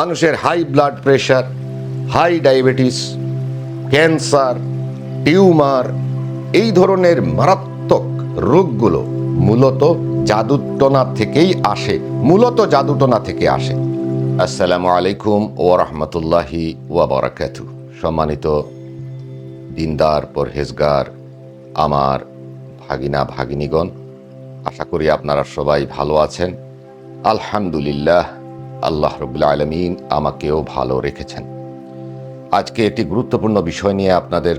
মানুষের high blood pressure high diabetes cancer tumour এই ধরনের মারাত্মক রোগগুলো মূলত জাদুটনা থেকেই আসে, মূলত জাদুটনা থেকে আসে। আসসালামু আলাইকুম ও রহমতুল্লাহি ওয়াবারাকাতু সম্মানিত দিনদার, পরহেজগার, আমার ভাগিনা, ভাগিনীগণ, আশা করি আপনারা সবাই ভালো আছেন। আলহামদুলিল্লাহ আল্লাহ রবুল্লা আলমিন আমাকেও ভালো রেখেছেন। আজকে একটি গুরুত্বপূর্ণ বিষয় নিয়ে আপনাদের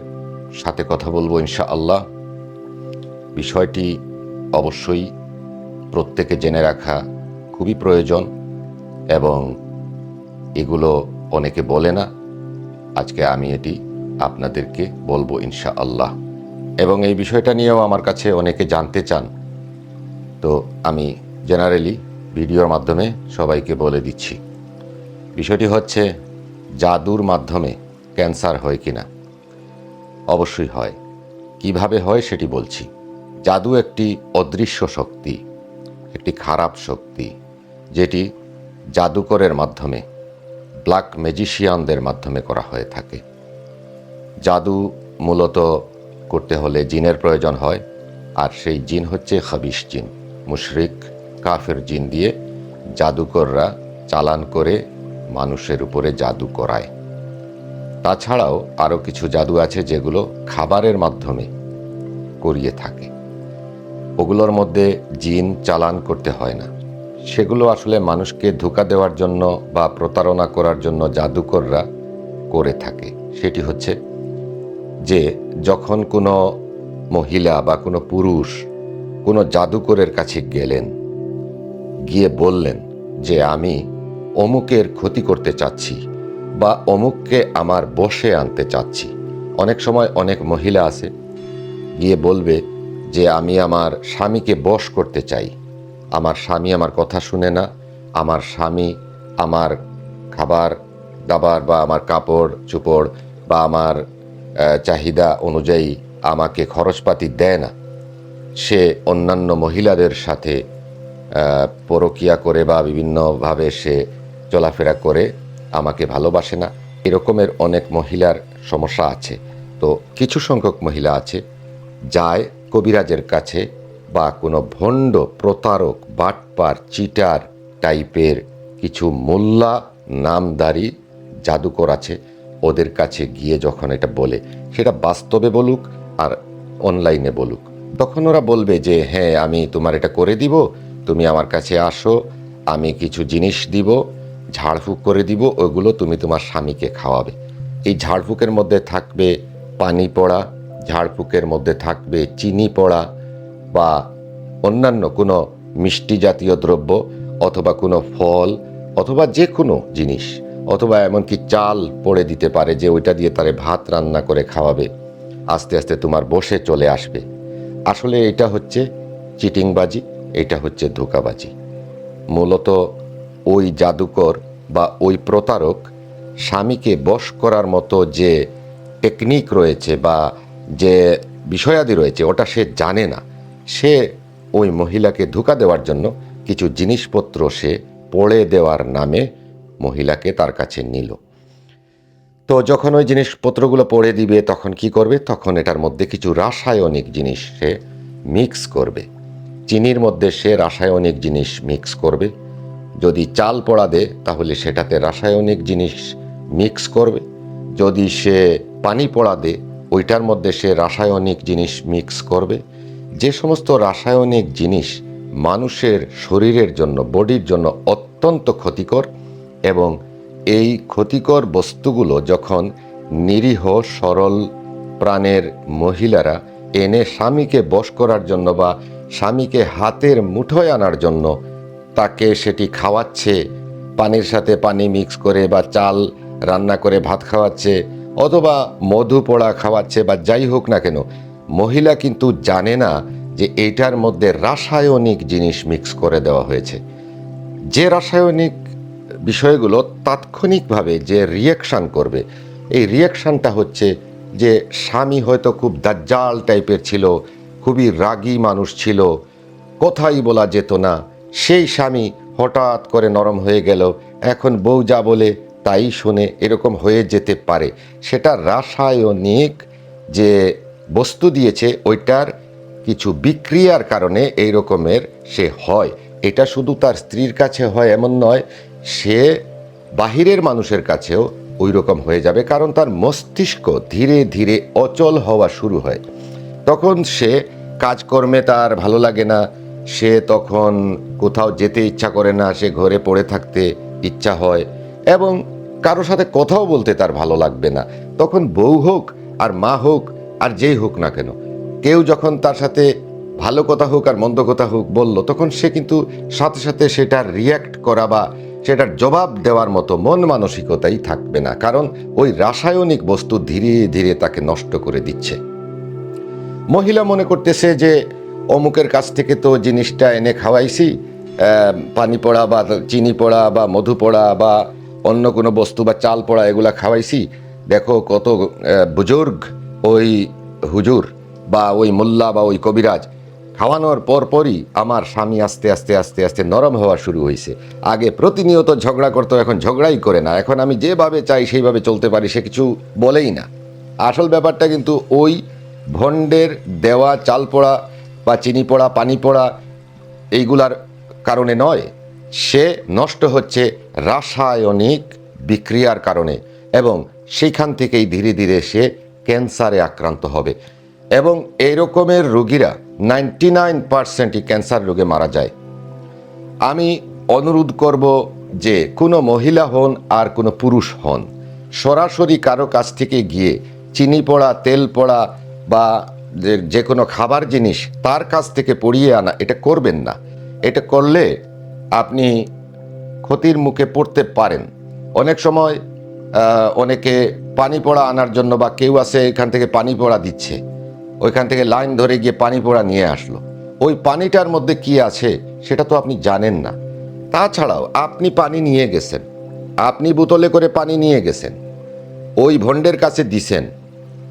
সাথে কথা বলব ইনশা আল্লাহ বিষয়টি অবশ্যই প্রত্যেকে জেনে রাখা খুবই প্রয়োজন এবং এগুলো অনেকে বলে না। আজকে আমি এটি আপনাদেরকে বলব ইনশা আল্লাহ এবং এই বিষয়টা নিয়েও আমার কাছে অনেকে জানতে চান। তো আমি জেনারেলি ভিডিওর মাধ্যমে সবাইকে বলে দিচ্ছি। বিষয়টি হচ্ছে, জাদুর মাধ্যমে ক্যান্সার হয় কিনা? অবশ্যই হয়। কীভাবে হয় সেটি বলছি। জাদু একটি অদৃশ্য শক্তি, একটি খারাপ শক্তি, যেটি জাদুকরের মাধ্যমে, ব্ল্যাক ম্যাজিশিয়ানদের মাধ্যমে করা হয়ে থাকে। জাদু মূলত করতে হলে জিনের প্রয়োজন হয়, আর সেই জিন হচ্ছে খাবিস জিন, মুশরিক কাফের জিন দিয়ে জাদুকররা চালান করে মানুষের উপরে জাদু করায়। তাছাড়াও আরও কিছু জাদু আছে যেগুলো খাবারের মাধ্যমে করিয়ে থাকে। ওগুলোর মধ্যে জিন চালান করতে হয় না। সেগুলো আসলে মানুষকে ধোকা দেওয়ার জন্য বা প্রতারণা করার জন্য জাদুকররা করে থাকে। সেটি হচ্ছে যে যখন কোনো মহিলা বা কোনো পুরুষ কোনো জাদুকরের কাছে গেলেন গিয়ে বললেন যে আমি অমুকের ক্ষতি করতে চাচ্ছি বা অমুককে আমার বসে আনতে চাচ্ছি। অনেক সময় অনেক মহিলা আছে, গিয়ে বলবে যে আমি আমার স্বামীকে বশ করতে চাই। আমার স্বামী আমার কথা শুনে না, আমার স্বামী আমার খাবার, দাবার বা আমার কাপড়, চোপড় বা আমার চাহিদা অনুযায়ী আমাকে খরচপাতি দেয় না। সে অন্যান্য মহিলাদের সাথে পরকিয়া করে বা বিভিন্নভাবে সে চলাফেরা করে আমাকে ভালোবাসে না। এরকমের অনেক মহিলার সমস্যা আছে। তো কিছু সংখ্যক মহিলা আছে, যায় কবিরাজের কাছে বা কোনো ভণ্ড, প্রতারক, বাটপার, চিটার টাইপের কিছু মোল্লা নামদারি জাদুকর আছে, ওদের কাছে গিয়ে যখন এটা বলে, সেটা বাস্তবে বলুক আর অনলাইনে বলুক, তখন ওরা বলবে যে হ্যাঁ আমি তোমার এটা করে দিব তুমি আমার কাছে আসো, আমি কিছু জিনিস দিব, ঝাড়ফুঁক করে দিব, ওগুলো তুমি তোমার স্বামীকে খাওয়াবে। এই ঝাড়ফুঁকের মধ্যে থাকবে পানি পড়া, ঝাড়ফুঁকের মধ্যে থাকবে চিনি পড়া বা অন্যান্য কোনো মিষ্টি জাতীয় দ্রব্য অথবা কোনো ফল অথবা যে কোনো জিনিস অথবা এমনকি চাল পড়ে দিতে পারে যে ওইটা দিয়ে তারে ভাত রান্না করে খাওয়াবে। আস্তে আস্তে তোমার বসে চলে আসবে। আসলে এটা হচ্ছে চিটিংবাজি। এটা হচ্ছে ধোকাবাজি। মূলত ওই জাদুকর বা ওই প্রতারক স্বামীকে বশ করার মতো যে টেকনিক রয়েছে বা যে বিষয়াদি রয়েছে, ওটা সে জানে না। সে ওই মহিলাকে ধোকা দেওয়ার জন্য কিছু জিনিসপত্র সে পড়ে দেওয়ার নামে মহিলাকে তার কাছে নিল। তো যখন ওই জিনিসপত্রগুলো পড়ে দিবে, তখন কি করবে? তখন এটার মধ্যে কিছু রাসায়নিক জিনিস সে মিক্স করবে। চিনির মধ্যে সে রাসায়নিক জিনিস মিক্স করবে। যদি চাল পড়া দে তাহলে সেটাতে রাসায়নিক জিনিস মিক্স করবে। যদি সে পানি পড়া দে ওইটার মধ্যে সে রাসায়নিক জিনিস মিক্স করবে। যে সমস্ত রাসায়নিক জিনিস মানুষের শরীরের জন্য, বডির জন্য অত্যন্ত ক্ষতিকর এবং এই ক্ষতিকর বস্তুগুলো যখন নিরীহ, সরল প্রাণের মহিলারা এনে স্বামীকে বশ করার জন্য বা স্বামীকে হাতের মুঠোয় আনার জন্য। তাকে সেটি খাওয়াচ্ছে, পানির সাথে পানি মিক্স করে বা চাল রান্না করে ভাত খাওয়াচ্ছে অথবা মধু পোড়া খাওয়াচ্ছে বা যাই হোক না কেন। মহিলা কিন্তু জানে না যে এইটার মধ্যে রাসায়নিক জিনিস মিক্স করে দেওয়া হয়েছে। যে রাসায়নিক বিষয়গুলো তাৎক্ষণিকভাবে যে রিয়াকশান করবে, এই রিয়াকশানটা হচ্ছে যে স্বামী হয়তো খুব দাজ্জাল টাইপের ছিল খুবই রাগী মানুষ ছিল। কথাই বলা যেত না। সেই স্বামী হঠাৎ করে নরম হয়ে গেল। এখন বউ যা বলে তাই শুনে এরকম হয়ে যেতে পারে। সেটা রাসায়নিক যে বস্তু দিয়েছে, ওইটার কিছু বিক্রিয়ার কারণে এই রকমের সে হয়। এটা শুধু তার স্ত্রীর কাছে হয়, এমন নয়, সে বাহিরের মানুষের কাছেও ওই রকম হয়ে যাবে। কারণ তার মস্তিষ্ক ধীরে ধীরে অচল হওয়া শুরু হয়। তখন সে কাজকর্মে তার ভালো লাগে না। সে তখন কোথাও যেতে ইচ্ছা করে না, সে ঘরে পড়ে থাকতে ইচ্ছা হয় এবং কারোর সাথে কথাও বলতে তার ভালো লাগবে না। তখন বউ হোক আর মা হোক আর যেই হোক না কেন, কেউ যখন তার সাথে ভালো কথা হোক আর মন্দ কথা হোক বলল, তখন সে কিন্তু সাথে সাথে সেটার রিয়্যাক্ট করা বা সেটার জবাব দেওয়ার মতো মন মানসিকতাই থাকবে না। কারণ ওই রাসায়নিক বস্তু ধীরে ধীরে তাকে নষ্ট করে দিচ্ছে। মহিলা মনে করতেছে যে অমুকের কাছ থেকে তো জিনিসটা এনে খাওয়াইছি পানি পড়া বা চিনি পড়া বা মধু পড়া বা অন্য কোনো বস্তু বা চাল পড়া এগুলা খাওয়াইছি। দেখো কত বুজুর্গ ওই হুজুর বা ওই মোল্লা বা ওই কবিরাজ খাওয়ানোর পরপরই আমার স্বামী আস্তে আস্তে আস্তে আস্তে নরম হওয়া শুরু হয়েছে। আগে প্রতিনিয়ত ঝগড়া করতো, এখন ঝগড়াই করে না। এখন আমি যেভাবে চাই সেইভাবে চলতে পারি, সে কিছু বলেই না। আসল ব্যাপারটা কিন্তু ওই ভণ্ডের দেওয়া চাল পোড়া বা চিনি পোড়া পানি পোড়া এইগুলার কারণে নয়, সে নষ্ট হচ্ছে রাসায়নিক বিক্রিয়ার কারণে এবং সেইখান থেকেই ধীরে ধীরে সে ক্যান্সারে আক্রান্ত হবে। এবং এই রকমের রোগীরা নাইনটি নাইন পার্সেন্টই ক্যান্সার রোগে মারা যায়। আমি অনুরোধ করব যে কোনো মহিলা হন আর কোনো পুরুষ হন, সরাসরি কারও কাছ থেকে গিয়ে চিনি পড়া তেল পড়া বা যে- কোনো খাবার জিনিস তার কাছ থেকে পড়িয়ে আনা, এটা করবেন না। এটা করলে আপনি ক্ষতির মুখে পড়তে পারেন। অনেক সময় অনেকে পানি পড়া আনার জন্য বা কেউ আছে এখান থেকে পানি পড়া দিচ্ছে, ওইখান থেকে লাইন ধরে গিয়ে পানি পোড়া নিয়ে আসলো। ওই পানিটার মধ্যে কি আছে সেটা তো আপনি জানেন না। তাছাড়াও আপনি পানি নিয়ে গেছেন, আপনি বোতলে করে পানি নিয়ে গেছেন, ওই ভণ্ডের কাছে দিছেন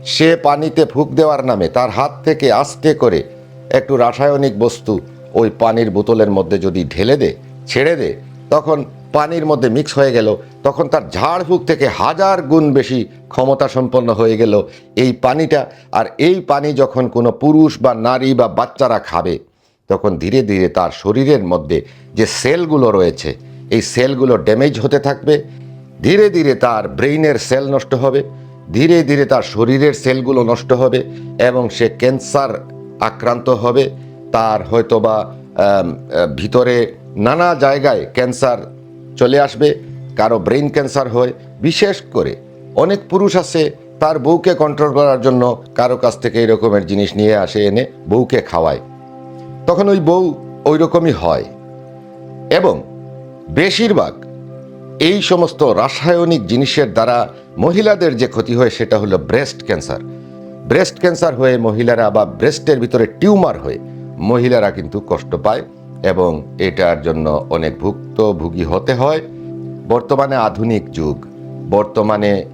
সে পানিতে ফুক দেওয়ার নামে তার হাত থেকে আস্তে করে একটু রাসায়নিক বস্তু ওই পানির বোতলের মধ্যে যদি ঢেলে দে, ছেড়ে দে, তখন পানির মধ্যে মিক্স হয়ে গেল, তখন তার ঝাড়ফুঁক থেকে হাজার গুণ বেশি ক্ষমতা সম্পন্ন হয়ে গেল এই পানিটা। আর এই পানি যখন কোনো পুরুষ বা নারী বা বাচ্চারা খাবে, তখন ধীরে ধীরে তার শরীরের মধ্যে যে সেলগুলো রয়েছে, এই সেলগুলো ড্যামেজ হতে থাকবে। ধীরে ধীরে তার ব্রেইনের সেল নষ্ট হবে। ধীরে ধীরে তার শরীরের সেলগুলো নষ্ট হবে এবং সে ক্যান্সার আক্রান্ত হবে। তার হয়তোবা ভিতরে নানা জায়গায় ক্যান্সার চলে আসবে, কারও ব্রেইন ক্যান্সার হয়। বিশেষ করে অনেক পুরুষ আছে, তার বউকে কন্ট্রোল করার জন্য কারও কাছ থেকে এই রকমের জিনিস নিয়ে আসে, এনে বউকে খাওয়ায়। তখন ওই বউ ওই রকমই হয়। এবং বেশিরভাগ এই সমস্ত রাসায়নিক জিনিসের দ্বারা মহিলাদের যে ক্ষতি হয় সেটা হলো ব্রেস্ট ক্যান্সার ব্রেস্ট ক্যান্সার হয়ে মহিলারা বা ব্রেস্টের ভিতরে টিউমার হয়ে মহিলারা কিন্তু কষ্ট পায় এবং এটার জন্য অনেক ভুক্তভোগী হতে হয়। বর্তমানে আধুনিক যুগ। বর্তমানে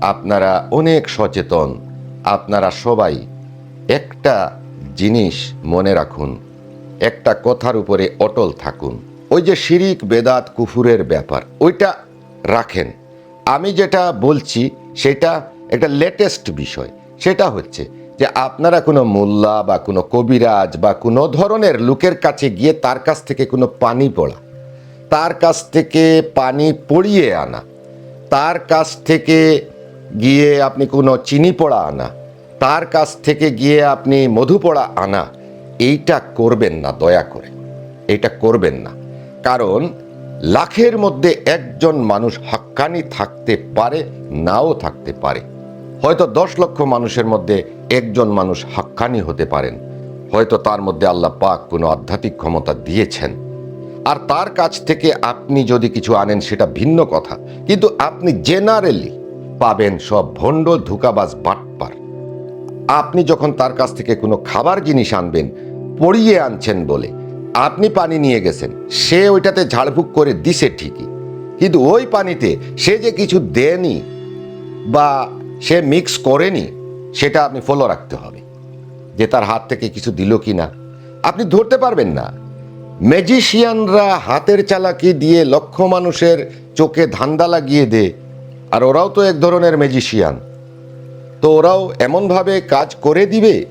আপনারা অনেক সচেতন। আপনারা সবাই একটা জিনিস মনে রাখুন। একটা কথার উপরে অটল থাকুন। ওই যে শিরিক, বেদাত, কুফুরের ব্যাপার, ওইটা রাখেন। আমি যেটা বলছি, সেটা একটা লেটেস্ট বিষয়। সেটা হচ্ছে যে আপনারা কোনো মোল্লা বা কোনো কবিরাজ বা কোনো ধরনের লোকের কাছে গিয়ে তার কাছ থেকে কোনো পানি পড়া, তার কাছ থেকে পানি পড়িয়ে আনা, তার কাছ থেকে গিয়ে আপনি কোনো চিনি পড়া আনা, তার কাছ থেকে গিয়ে আপনি মধু পড়া আনা, এইটা করবেন না, দয়া করে। এইটা করবেন না। কারণ লাখের মধ্যে একজন মানুষ হাক্কানি থাকতে পারে, নাও থাকতে পারে। হয়তো দশ লক্ষ মানুষের মধ্যে একজন মানুষ হাক্কানি হতে পারেন। হয়তো তার মধ্যে আল্লাহ পাক কোনো আধ্যাত্মিক ক্ষমতা দিয়েছেন। আর তার কাছ থেকে আপনি যদি কিছু আনেন, সেটা ভিন্ন কথা। কিন্তু আপনি জেনারেলি পাবেন সব ভণ্ড, ধোকাবাজ বাটপার। আপনি যখন তার কাছ থেকে কোনো খাবার জিনিস আনবেন, পড়িয়ে আনছেন বলে আপনি পানি নিয়ে গেছেন। সে ওইটাতে ঝাড়ফুঁক করে দিছে ঠিকই। কিন্তু ওই পানিতে সে যে কিছু দেয়নি বা সে মিক্স করেনি, সেটা আপনি ফলো রাখতে হবে। যে তার হাত থেকে কিছু দিল কি না আপনি ধরতে পারবেন না। ম্যাজিশিয়ানরা হাতের চালাকি দিয়ে লক্ষ মানুষের চোখে ধান্দা লাগিয়ে দে আর ওরাও তো এক ধরনের ম্যাজিশিয়ান তো ওরাও এমনভাবে কাজ করে দিবে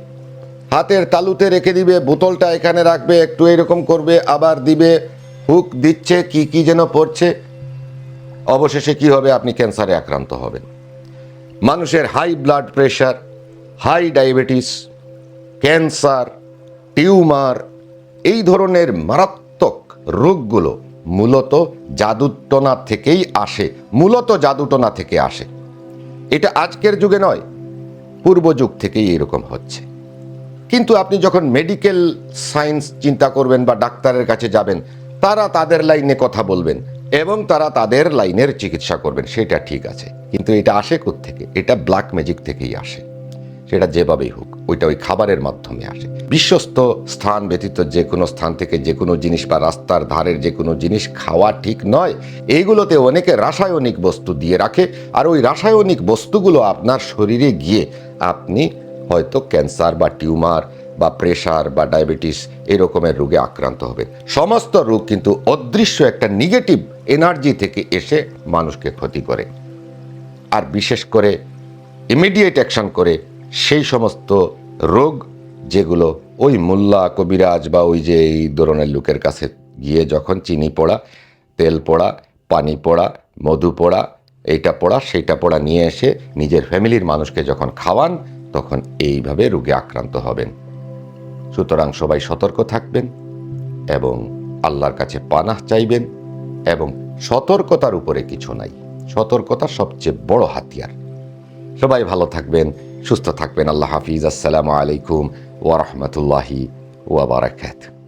হাতের তালুতে রেখে দিবে, বোতলটা এখানে রাখবে, একটু এরকম করবে, আবার দিবে। হুক, দিচ্ছে, কি কি যেন পড়ছে। অবশেষে কি হবে? আপনি ক্যান্সারে আক্রান্ত হবেন। মানুষের high blood pressure, high diabetes, cancer, tumour, এই ধরনের মারাত্মক রোগগুলো মূলত জাদুটনা থেকেই আসে, মূলত জাদুটনা থেকে আসে। এটা আজকের যুগে নয়, পূর্ব যুগ থেকেই এরকম হচ্ছে। কিন্তু আপনি যখন মেডিকেল সায়েন্স চিন্তা করবেন বা ডাক্তারের কাছে যাবেন, তারা তাদের লাইনে কথা বলবেন এবং তারা তাদের লাইনের চিকিৎসা করবেন, সেটা ঠিক আছে। কিন্তু এটা আসে থেকে এটা ব্ল্যাক ম্যাজিক থেকেই আসে। সেটা যেভাবেই হোক, ওইটা ওই খাবারের মাধ্যমে আসে। বিশ্বস্ত স্থান ব্যতীত যে কোনো স্থান থেকে যে কোনো জিনিস বা রাস্তার ধারের যে কোনো জিনিস খাওয়া ঠিক নয়, এইগুলোতে অনেকে রাসায়নিক বস্তু দিয়ে রাখে। আর ওই রাসায়নিক বস্তুগুলো আপনার শরীরে গিয়ে আপনি হয়তো ক্যান্সার বা টিউমার বা প্রেশার বা ডায়াবেটিস এরকমের রোগে আক্রান্ত হবেন সমস্ত রোগ কিন্তু অদৃশ্য একটা নেগেটিভ এনার্জি থেকে এসে মানুষকে ক্ষতি করে। আর বিশেষ করে ইমিডিয়েট অ্যাকশন করে সেই সমস্ত রোগ যেগুলো ওই মোল্লা কবিরাজ বা ওই যে এই ধরনের লোকের কাছে গিয়ে যখন চিনি পড়া, তেল পড়া, পানি পড়া, মধু পড়া, এইটা পড়া, সেইটা পড়া নিয়ে এসে নিজের ফ্যামিলির মানুষকে যখন খাওয়ান তখন এইভাবে রোগে আক্রান্ত হবেন। সুতরাং সবাই সতর্ক থাকবেন এবং আল্লাহর কাছে পানাহ চাইবেন এবং সতর্কতার উপরে কিছু নাই। সতর্কতা সবচেয়ে বড় হাতিয়ার। সবাই ভালো থাকবেন, সুস্থ থাকবেন। আল্লাহ হাফিজ। আসসালামু আলাইকুম ওয়ারহমতুল্লাহি ওয়াবারাকাত